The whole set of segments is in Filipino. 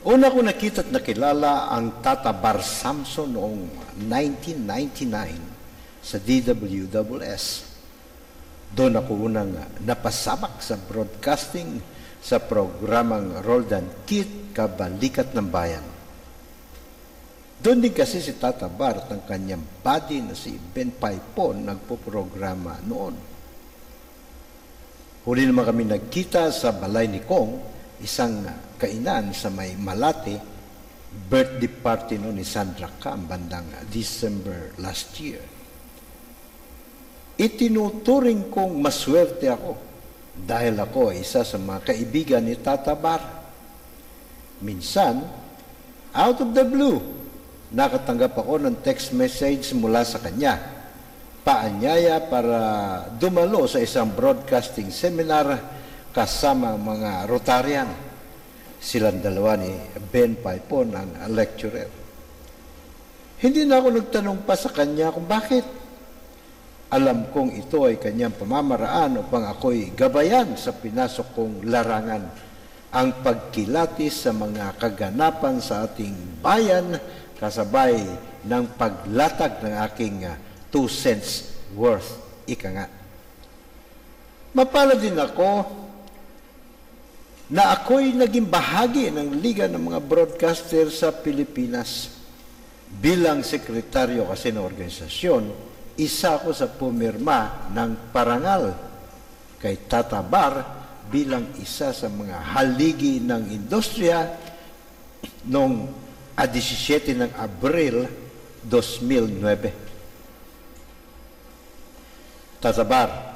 Una ko nakita at nakilala ang Tata Bar Samson noong 1999 sa DWSS. Doon ako unang napasabak sa broadcasting sa programang Roldan Kit Kabalikat ng Bayan. Doon din kasi si Tata Bar at ang kanyang buddy na si Ben Paipon nagpo-programa noon. Huli naman kami nagkita sa balay ni Kong, isang kainan sa may Malate, birthday party noon ni Sandra Cam bandang December last year. Itinuturing kong maswerte ako dahil ako ay isa sa mga kaibigan ni Tata Bar. Minsan, out of the blue, nakatanggap ako ng text message mula sa kanya. Paanyaya para dumalo sa isang broadcasting seminar kasama mga Rotarian. Silang dalawa ni Ben Paipon, ang lecturer. Hindi na ako nagtanong pa sa kanya kung bakit. Alam kong ito ay kanyang pamamaraan upang ako'y gabayan sa pinasok kong larangan ang pagkilatis sa mga kaganapan sa ating bayan kasabay ng paglatag ng aking uh, two cents worth. Ika nga. Mapala din ako na ako'y naging bahagi ng Liga ng mga Broadcaster sa Pilipinas. Bilang sekretaryo kasi ng organisasyon, isa ako sa pumirma ng parangal kay Tata Bar bilang isa sa mga haligi ng industriya noong a 17 ng Abril 2009. Tatabar,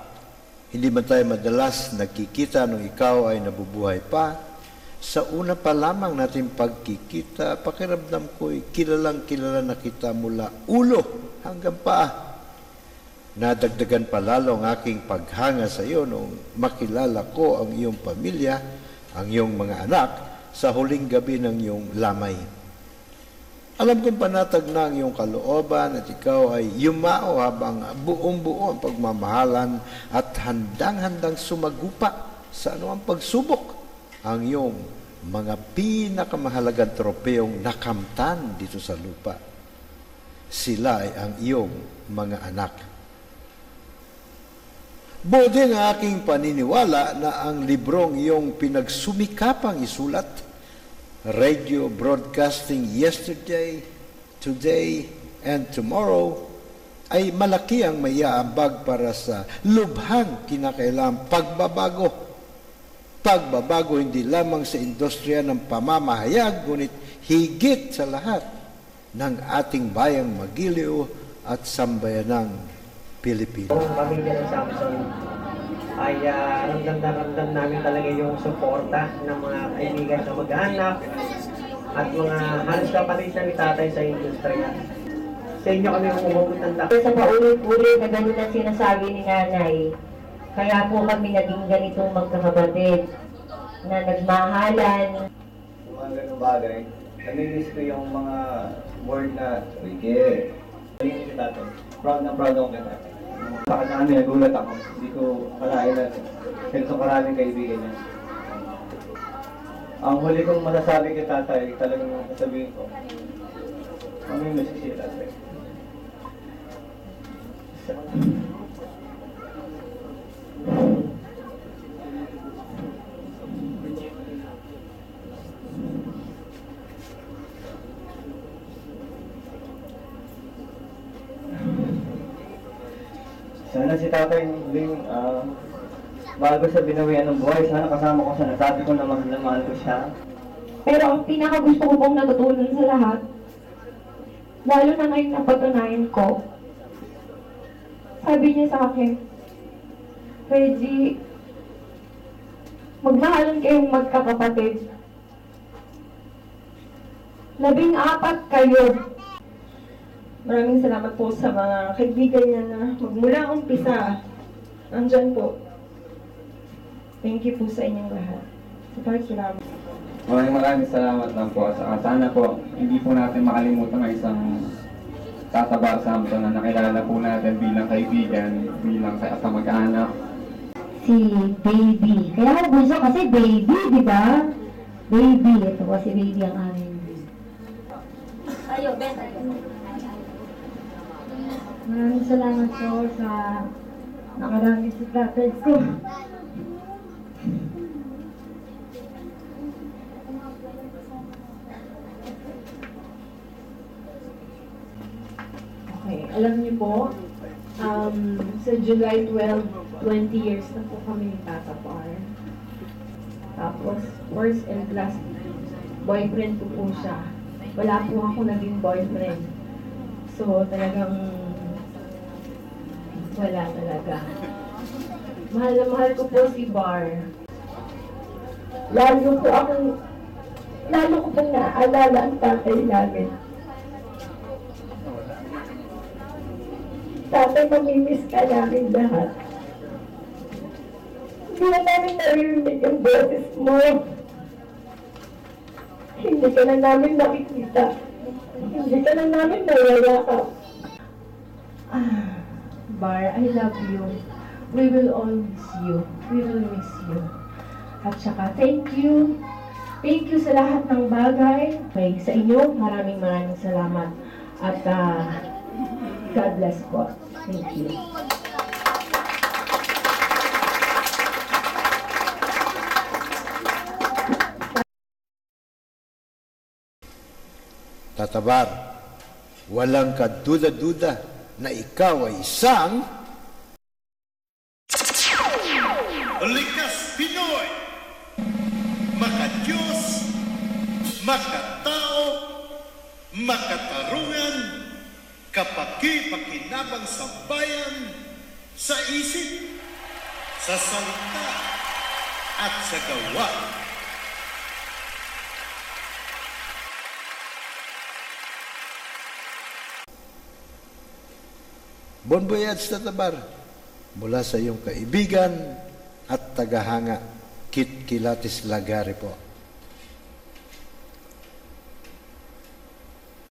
hindi man tayo madalas nakikita nung ikaw ay nabubuhay pa. Sa una pa lamang natin pagkikita, pakiramdam ko'y kilalang kilala na kita mula ulo hanggang paa. Nadagdagan pa lalo ang aking paghanga sa iyo nung makilala ko ang iyong pamilya, ang iyong mga anak, sa huling gabi ng iyong lamay. Alam kong panatag na ang iyong kalooban at ikaw ay yumao habang buong-buo ang pagmamahalan at handang-handang sumagupa sa anumang pagsubok ang iyong mga pinakamahalagang tropeyong nakamtan dito sa lupa. Sila ay ang iyong mga anak. Bode ng aking paniniwala na ang librong iyong pinagsumikapang isulat, radio broadcasting yesterday, today, and tomorrow, ay malaki ang maiaambag para sa lubhang kinakailangang pagbabago. Pagbabago hindi lamang sa industriya ng pamamahayag, ngunit higit sa lahat ng ating bayang magiliw at sambayanang Pilipinas. Ang pamilya ng Samson ay uh, ramdam na ramdam namin talaga yung suporta ng mga kaibigan na mag-anak at mga halos kapatid na ni tatay sa industriya. Sa inyo kami umabot ng laki. Sa paulit-ulit na ganun ang sinasabi ni nanay, kaya po kami naging ganitong magkakapatid na nagmahalan. Yung mga ganung bagay, namimiss ko yung mga word na, Wike. Si tatay. Proud na proud ako kay tatay. Bakit na kami nagulat ako. Hindi ko kalain na ganito karaming kaibigan niya. Ang huli kong masasabi kay tatay, talagang sasabihin ko, mamimiss ko siya tatay. Sana si tatay Ling, ah, bago sa binawian ng buhay, sana kasama ko siya. Nasabi ko na mahal na mahal ko siya. Pero ang pinaka gusto ko pong natutunan sa lahat, lalo na ngayon napatunayan ko, sabi niya sa akin, Reggie, magmahalan kayong magkakapatid. Labing apat kayo. Maraming salamat po sa mga kaibigan niya na magmula umpisa, andyan po. Thank you po sa inyong lahat. Super salamat. Maraming maraming salamat lang po. Saka sana po, hindi po natin makalimutan ang isang tatabar Samson na nakilala po natin bilang kaibigan, bilang kay kamag-anak. Si baby. Kaya ako bunso kasi baby, di ba? baby. Ito po si baby ang amin. Maraming salamat po sa nakarami sa tatay ko. Okay, alam niyo po, um, sa July 12, 20 years na po kami ni Tata Par. Tapos, first and last boyfriend ko po siya. Wala po ako naging boyfriend. So, talagang wala talaga. Mahal na mahal ko po si Bar. Lalo po akong, lalo ko pong naaalala ang tatay namin. Tatay, mamimiss ka namin lahat. Hindi na namin naririnig ang boses mo. Hindi ka na namin nakikita. Hindi ka na namin nayayakap. Ah, Bar, I love you. We will all miss you. We will miss you. At saka, thank you. Thank you sa lahat ng bagay. Okay, sa inyo, maraming maraming salamat. At ah, God bless po. Thank you. Tatabar, walang kaduda-duda na ikaw ay isang Likas Pinoy! Makadiyos, makatao, makatarungan, kapaki-pakinabang sa bayan, sa isip, sa salita, at sa gawa. Bon voyage, Tatabar, mula sa iyong kaibigan at tagahanga, Kit Kilatis Lagari po.